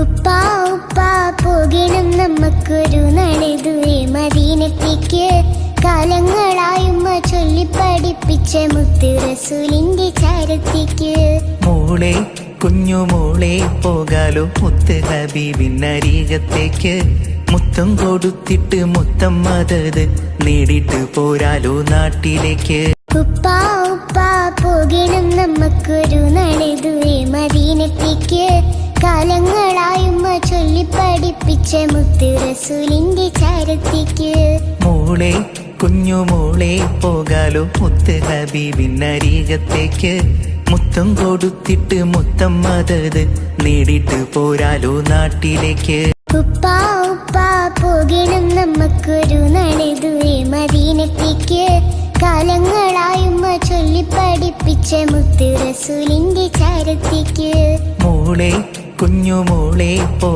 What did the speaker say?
ഉപ്പ ഉപ്പ പോകണം നമുക്കൊരു നടുതുവേ. മദീനത്തേക്ക് കാലങ്ങളായുമ്മ ചൊല്ലി പഠിപ്പിച്ച മുത്ത് റസൂലിന്റെ ചാരത്തേക്ക്. മോളെ കുഞ്ഞു മോളെ പോകാലോ മുത്ത് ഹബീബിനരികത്തേക്ക് മുത്തം കൊടുത്തിട്ട് മുത്തം മതത് നേടിട്ട് പോരാലോ നാട്ടിലേക്ക്. ഉപ്പാ ഉപ്പാ പോകണം നമുക്കൊരു നടുതുവേ. മദീനത്തേക്ക് കാലങ്ങളായുമ്മ ചൊല്ലി പഠിപ്പിച്ച മുത്ത് റസൂലിന്റെ ചാരത്തേക്ക് മോളെ കുഞ്ഞു മോളെ പോകാലോ മുത്ത് ഹബീബിനരികത്തേക്ക്. മുത്തം കൊടുത്തിട്ട് മുത്തം മതത് നേടിട്ട് പോരാലോ നാട്ടിലേക്ക്. ഉപ്പാ ഉപ്പാ പോകണം നമുക്കൊരു നടുതുവേ മദീനത്തേക്ക്. കാലങ്ങളായുമ്മ ചൊല്ലി പഠിപ്പിച്ച മുത്ത് റസൂലിന്റെ ചാരത്തേക്ക് മോളെ കുഞ്ഞു മോളെ പോ